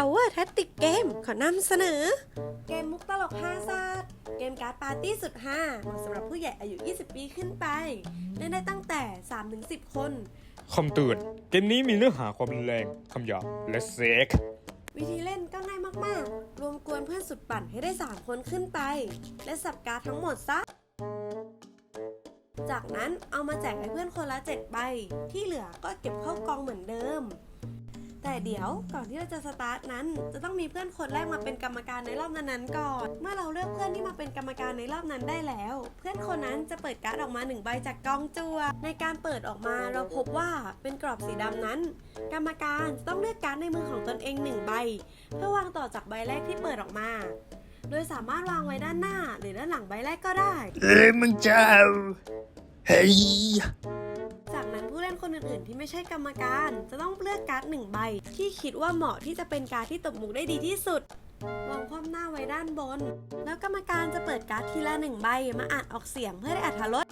Tower Tactic Game ขอนำเสนอ เกมมุกตลกฮาซาดเกมการ์ดปาร์ตี้สุดฮาเหมาะสำหรับผู้ใหญ่อายุ 20 ปีขึ้นไป เล่นได้ตั้งแต่ 3-10 คน คำเตือนเกมนี้มีเนื้อหาความรุนแรงคำหยาบและเซ็กวิธีเล่นก็ง่ายมากๆ รวมกวนเพื่อนสุดปั่นให้ได้ 3 คนขึ้นไป และสับการ์ดทั้งหมดซะ จากนั้นเอามาแจกให้เพื่อนคนละ 7 ใบ ที่เหลือก็เก็บเข้ากองเหมือนเดิม แต่เดี๋ยวก่อนที่เราจะสตาร์ทนั้น จะต้องมีเพื่อนคนแรกมาเป็นกรรมการในรอบนั้นๆก่อน เมื่อเราเลือกเพื่อนที่มาเป็นกรรมการในรอบนั้นได้แล้ว เพื่อนคนนั้นจะเปิดการ์ดออกมาหนึ่งใบจากกองจัวในการเปิดออกมาเราพบว่าเป็นกรอบสีดำนั้น กรรมการจะต้องเลือกการ์ดในมือของตนเองหนึ่งใบ เพื่อวางต่อจากใบแรกที่เปิดออกมา โดยสามารถวางไว้ด้านหน้าหรือด้านหลังใบแรกก็ได้ เอ้ยมึงจะเอาเฮ้ย นั้นผู้เล่นคนอื่นๆ ที่ไม่ใช่กรรมการ จะต้องเลือกการ์ดหนึ่งใบ ที่คิดว่าเหมาะที่จะเป็นการ์ดที่ตบมุกได้ดีที่สุดวางคว่ำหน้าไว้ด้านบน แล้วกรรมการจะเปิดการ์ดทีละหนึ่งใบมาอ่านออกเสียงเพื่อได้อรรถรส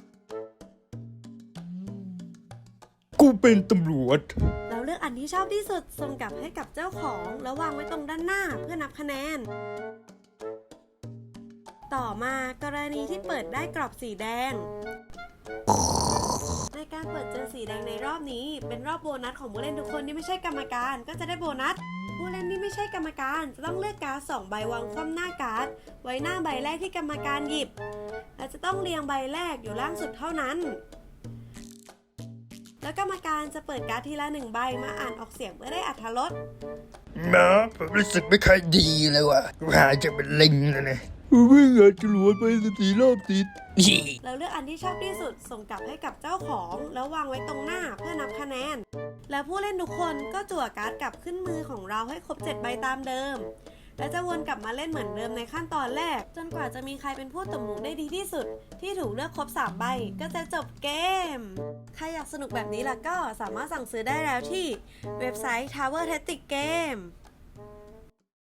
กูเป็นตำรวจ เราเลือกอันที่ชอบที่สุดส่งกลับให้กับเจ้าของแล้ววางไว้ตรงด้านหน้าเพื่อนับคะแนน ต่อมากรณีที่เปิดได้กรอบสีแดง ในการเปิดเจอสีแดงในรอบนี้ เป็นรอบโบนัสของผู้เล่นทุกคนที่ไม่ใช่กรรมการ ก็จะได้โบนัส ผู้เล่นที่ไม่ใช่กรรมการ จะต้องเลือกการ์ดสองใบวางคว่ำหน้าการ์ดไว้หน้าใบแรกที่กรรมการหยิบ และจะต้องเรียงใบแรกอยู่ล่างสุดเท่านั้น แล้วกรรมการจะเปิดการ์ดทีละหนึ่งใบมาอ่านออกเสียงเพื่อได้อัธรสหมอผมรู้สึกไม่ค่อยดีเลยว่ะกูหาจะเป็นลิงแล้วนะกู วิ่งอาจรวดไปสี่รอบติดเราเลือกอันที่ชอบที่สุดส่งกลับให้กับเจ้าของแล้ววางไว้ตรงหน้าเพื่อนับคะแนน แล้วผู้เล่นทุกคนก็จั่วการ์ดกลับขึ้นมือของเราให้ครบ7ใบตามเดิม และจะวนกลับมาเล่นเหมือนเดิมในขั้นตอนแรก จนกว่าจะมีใครเป็นผู้ตบมุกได้ดีที่สุด ที่ถูกเลือกครบ3ใบก็จะจบเกม ใครอยากสนุกแบบนี้ล่ะก็สามารถสั่งซื้อได้แล้วที่เว็บไซต์ Tower Tactic Game